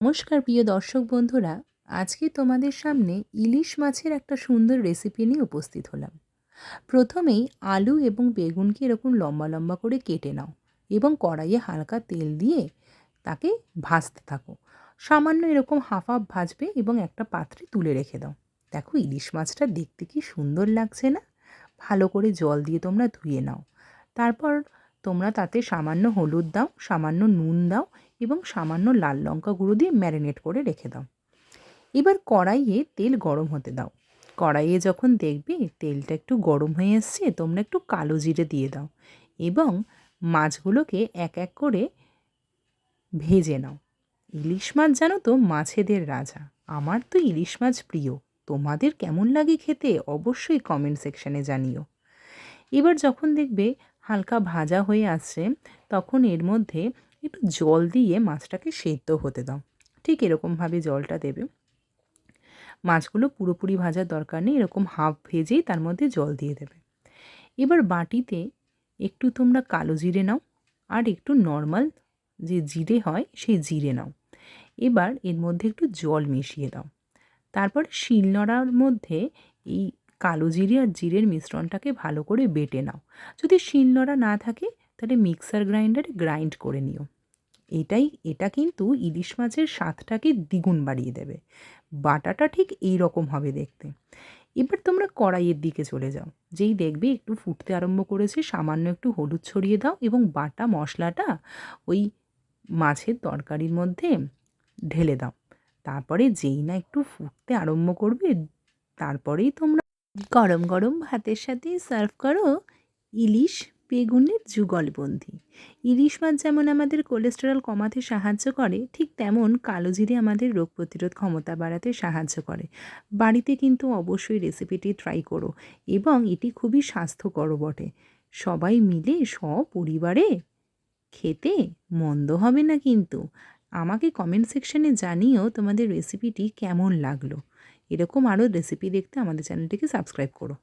নমস্কার প্রিয় দর্শক বন্ধুরা, আজকে তোমাদের সামনে ইলিশ মাছের একটা সুন্দর রেসিপি নিয়ে উপস্থিত হলাম। প্রথমেই আলু এবং বেগুনকে এরকম লম্বা লম্বা করে কেটে নাও এবং কড়াইয়ে হালকা তেল দিয়ে তাকে ভাজতে থাকো। সামান্য এরকম হাফ হাফ ভাজবে এবং একটা পাত্রে তুলে রেখে দাও। দেখো ইলিশ মাছটা দেখতে কি সুন্দর লাগছে না? ভালো করে জল দিয়ে তোমরা ধুয়ে নাও। তারপর তোমরা তাতে সামান্য হলুদ দাও, সামান্য নুন দাও এবং সামান্য লাল লঙ্কা গুঁড়ো দিয়ে ম্যারিনেট করে রেখে দাও। এবার কড়াইয়ে তেল গরম হতে দাও। কড়াইয়ে যখন দেখবে তেলটা একটু গরম হয়ে এসছে, তোমরা একটু কালো জিরে দিয়ে দাও এবং মাছগুলোকে এক এক করে ভেজে নাও। ইলিশ মাছ জানো তো মাছেদের রাজা। আমার তো ইলিশ মাছ প্রিয়। তোমাদের কেমন লাগে খেতে অবশ্যই কমেন্ট সেকশানে জানিও। এবার যখন দেখবে হালকা ভাজা হয়ে আসছে, তখন এর মধ্যে একটু জল দিয়ে মাছটাকে সেদ্ধ হতে দাও। ঠিক এরকমভাবে জলটা দেবে। মাছগুলো পুরোপুরি ভাজার দরকার নেই, এরকম হাফ ভেজেই তার মধ্যে জল দিয়ে দেবে। এবার বাটিতে একটু তোমরা কালো জিরে নাও, আর একটু নর্মাল যে জিরে হয় সেই জিরে নাও। এবার এর মধ্যে একটু জল মিশিয়ে দাও। তারপর শিলনোড়ার মধ্যে এই কালো জিরে আর জিরের মিশ্রণটাকে ভালো করে বেটে নাও। যদি শিলনোড়া না থাকে, তাহলে মিক্সার গ্রাইন্ডারে গ্রাইন্ড করে নিও। এটাই, এটা কিন্তু ইলিশ মাছের স্বাদটাকে দ্বিগুণ বাড়িয়ে দেবে। বাটাটা ঠিক এই রকম হবে দেখতে। এবার তোমরা কড়াইয়ের দিকে চলে যাও। যেই দেখবে একটু ফুটতে আরম্ভ করেছে, সামান্য একটু হলুদ ছড়িয়ে দাও এবং বাটা মশলাটা ওই মাছের তরকারির মধ্যে ঢেলে দাও। তারপরে যেই না একটু ফুটতে আরম্ভ করবে, তারপরেই তোমরা গরম গরম ভাতের সাথে সার্ভ করো ইলিশ বেগুনের যুগলবন্দি। ইলিশ মাছ যেমন আমাদের কোলেস্টেরল কমাতে সাহায্য করে, ঠিক তেমন কালো জিরে আমাদের রোগ প্রতিরোধ ক্ষমতা বাড়াতে সাহায্য করে। বাড়িতে কিন্তু অবশ্যই রেসিপিটি ট্রাই করো এবং এটি খুবই স্বাস্থ্যকর বটে। সবাই মিলে, সপরিবারে খেতে মন্দ হবে না কিন্তু। আমাকে কমেন্ট সেকশানে জানিও তোমাদের রেসিপিটি কেমন লাগল। এরকম আরও রেসিপি দেখতে আমাদের চ্যানেলটিকে সাবস্ক্রাইব করো।